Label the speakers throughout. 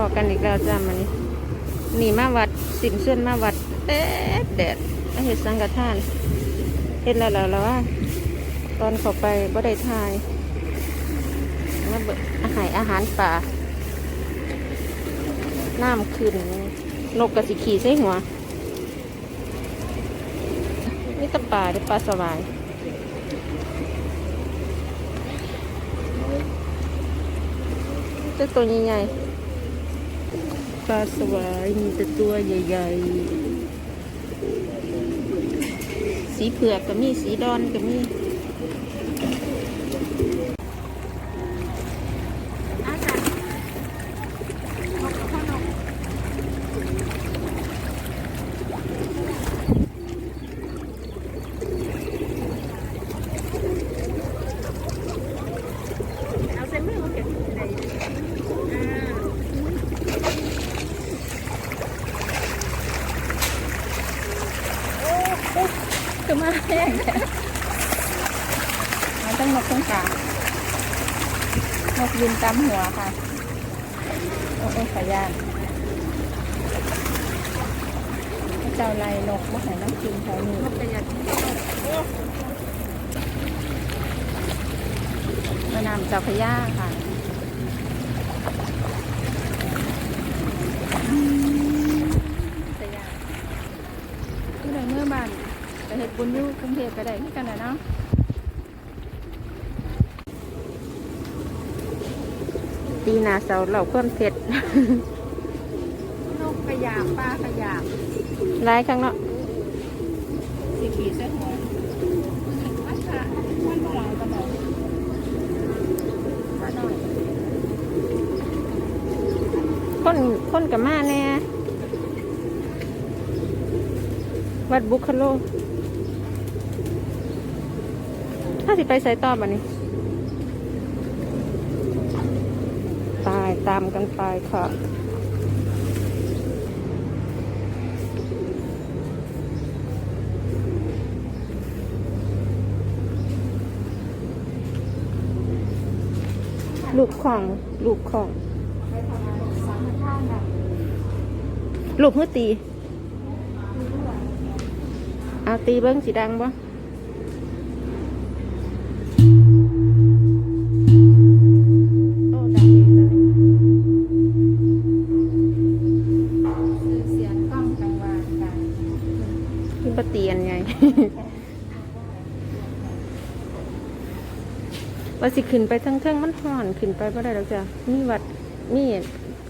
Speaker 1: อกันอีกแล้วจ้ามันหนีมาวัดสิมส่วนมาวัดแดดแดดเห็ดสังกทานเห็นแล้วแล้วว่า ตอนเขาไปบ่ได้ทายมาเบิดอาหารอาหารป่าน้ำขึ้น นกกระสิขี่ใส่หัวนี่ตะป่าหรือปลาสวายเจ้าตัวใหญ่ๆ ปลาสวายมีแต่ตัวใหญ่ ๆ สีเผือกก็มีสีดอนก็มี
Speaker 2: เอาเส้นมือมาเก็บได้ คือมาแห้งมันต้องนกตรงกลางนกยืนตามหัวค่ะ โอ้โอ้ขยานเจ้าไรนกมาหาน้ำกินแถวนี้ม่น้ำเจ้าพระยาค่ะสยามที่ไหนเมื่อบ้าน ไปเห็ดบุญอยู่กรุงเทพก็ได้ที่กันนะเนาะ
Speaker 1: ตีหนาเสาเหล่าก้นเผ็ด
Speaker 2: นกขยามปลาขยาม
Speaker 1: ร้ายข้างเนาะ
Speaker 2: สีขีดเส้นหัวมันค่ะมันก็หลายกระบอกปลาหน่อย
Speaker 1: คนคนกับมาแน่วัดบุคโล ถ้าสิไปใส่ต่อบันนี้ตายตามกันไปค่ะลูกของลูกของลูกเพื่อตี เอาตีเบิ้งสีดังบ่
Speaker 2: เตี
Speaker 1: ยนไง ว่าสิขึ้นไปทั้งเทิงมันห่อนขึ้นไปก็ได้แล้วจ้ะนี่วัดนี่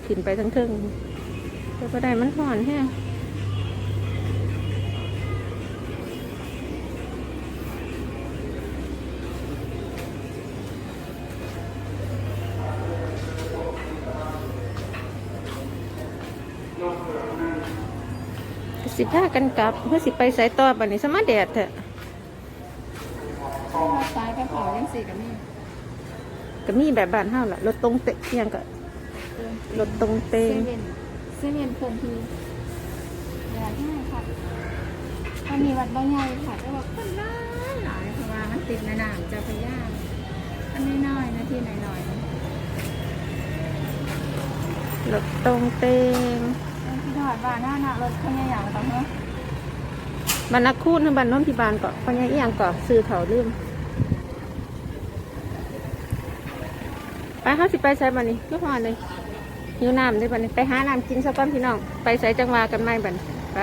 Speaker 1: ขึ้นไปทั้งเทิงแต่บ่ได้มันห่อนแฮะ สิพากันกลับเพื่อสิไปสายต่อบัดนี้สมาแดดเถอะ
Speaker 2: ซ้ายกระเป๋ายังสี่กับนี่
Speaker 1: ก็มีแบบบ้านเฮาล่ะรถตรงเตะอิหยังก็รถตรงเต
Speaker 2: เซ
Speaker 1: ง
Speaker 2: เว่นเซเว่นเคลื่อนที่อยากให้ค่ะถ้ามีวัดบ้านใหญ่ค่ะจะบอกคนหลายหลายเพราะว่ามันติดในน้ำเจ้าพระยาอันน้อยๆนะที่น้อยๆนะ
Speaker 1: รถตรงเตง
Speaker 2: ที่ถอดบ้านหน้าหนักรถเขาใหญ่ๆต่อเนาะ
Speaker 1: บรรณคูนบรรณนนทิบาลเกาะปัญญาอีหยังเกาะซื้อเขาลืมไปเฮาสิไปใส่บันนี้ก็พอเลยหิวน้ำได้บันนี้ไปหาน้ำกินซะก่อนพี่น้อง ไปใส่จังหวากันไม่บันไป